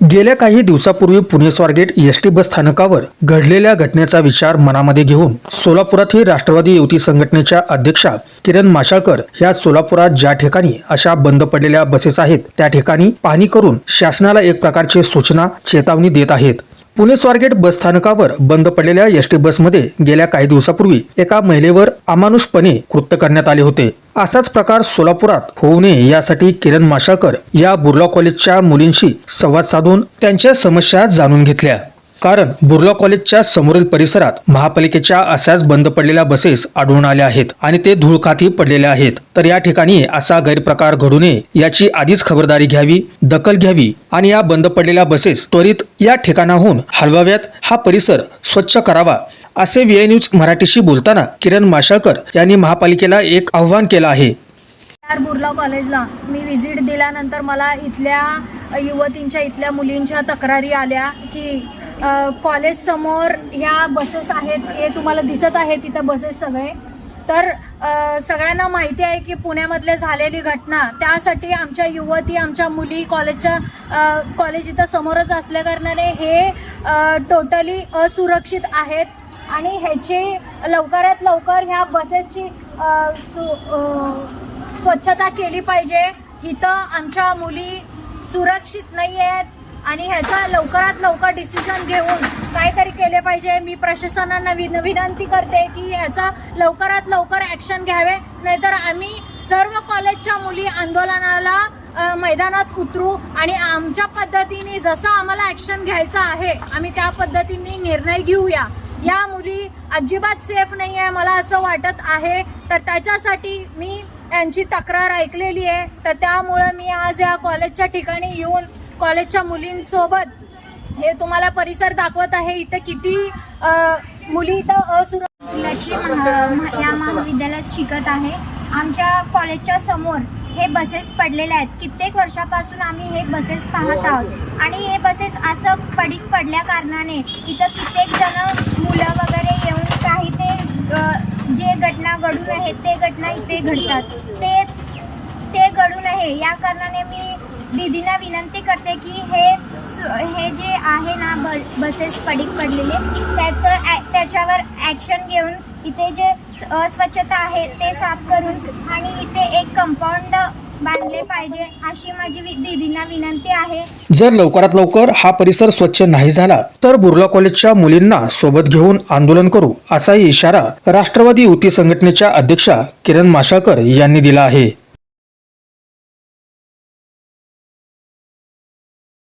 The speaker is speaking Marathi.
गेल्या काही दिवसापूर्वी Pune Swargate S T bus स्थानकावर घडलेल्या घटनेचा विचार मनामध्ये घेऊन सोलापुरातील राष्ट्रवादी युवती संघटनेच्या अध्यक्षा किरण माशाळकर ह्या सोलापुरात ज्या ठिकाणी अशा बंद पडलेल्या बसेस आहेत त्या ठिकाणी पाहणी करून शासनाला एक प्रकारचे सूचना चेतावणी देत आहेत. पुणे स्वारगेट बस स्थानकावर बंद पडलेल्या एस टी बसमध्ये गेल्या काही दिवसापूर्वी एका महिलेवर अमानुषपणे कृत्य करण्यात आले होते. असाच प्रकार सोलापुरात होऊ नये यासाठी किरण माशाळकर या बुर्ला कॉलेजच्या मुलींशी संवाद साधून त्यांच्या समस्या जाणून घेतल्या. कारण बुर्ला कॉलेजच्या समोरील परिसरात महापालिकेच्या अशाच बंद पडलेल्या बसेस आढळून आल्या आहेत आणि ते धुळखाती पडलेल्या आहेत. तर या ठिकाणी असा गैरप्रकार घडू नये याची आधीच खबरदारी घ्यावी दखल घ्यावी आणि या बंद पडलेल्या बसेस त्वरित या ठिकाणाहून हलवाव्यात. हा परिसर स्वच्छ करावा असे व्ही न्यूज मराठीशी बोलताना किरण माशाळकर यांनी महापालिकेला एक आव्हान केलं आहे. बुर्ला कॉलेजला मी व्हिजिट दिल्यानंतर मला इथल्या युवतींच्या इथल्या मुलींच्या तक्रारी आल्या की कॉलेजसमोर ह्या बसेस आहेत हे तुम्हाला दिसत आहे तिथं बसेस सगळे. तर सगळ्यांना माहिती आहे की पुण्यामधले झालेली घटना त्यासाठी आमच्या युवती आमच्या मुली कॉलेजच्या कॉलेज इथं समोरच असल्याकारणाने हे टोटली असुरक्षित आहेत. आणि ह्याची लवकरात लवकर ह्या बसेसची सु- स्वच्छता केली पाहिजे. इथं आमच्या मुली सुरक्षित नाही आहेत आणि ह्याचा लवकरात लवकर डिसिजन घेऊन काहीतरी केले पाहिजे. मी प्रशासनांना विन विनंती करते की ह्याचा लवकरात लवकर ॲक्शन घ्यावे. नाहीतर आम्ही सर्व कॉलेजच्या मुली आंदोलनाला मैदानात उतरू आणि आमच्या पद्धतीने जसं आम्हाला ॲक्शन घ्यायचं आहे आम्ही त्या पद्धतीने निर्णय घेऊया. या मुली अजिबात सेफ नाही आहे मला असं वाटत आहे. तर त्याच्यासाठी मी यांची तक्रार ऐकलेली आहे. तर त्यामुळं मी आज या कॉलेजच्या ठिकाणी येऊन कॉलेजच्या मुलींसोबत हे तुम्हाला परिसर दाखवत आहे. इथं किती मुली इथं असुरक्षित या महाविद्यालयात शिकत आहे. आमच्या कॉलेजच्या समोर हे बसेस पडलेले आहेत. कित्येक वर्षापासून आम्ही हे बसेस पाहत आहोत. आणि हे बसेस असं पडीक पडल्या कारणाने इथं कित्येक जण मुलं वगैरे येऊन काही ते जे घटना घडून आहेत ते घटना इथे घडतात. ते ते घडू नये. या कारणाने मी दीदींना विनंती करते की हे हे जे आहे ना ब बसेस पडीक पडलेले त्याचं ॲ- त्याच्यावर ॲक्शन घेऊन इथे जे अस्वच्छता आहे ते साफ करून आणि इथे एक कंपाऊंड बांधले पाहिजे अशी माझी दीदींना विनंती आहे. जर लवकरात लवकर हा परिसर स्वच्छ नाही झाला तर बुर्ला कॉलेजच्या मुलींना सोबत घेऊन आंदोलन करू असाही इशारा राष्ट्रवादी युती संघटनेच्या अध्यक्षा किरण माशाळकर यांनी दिला आहे.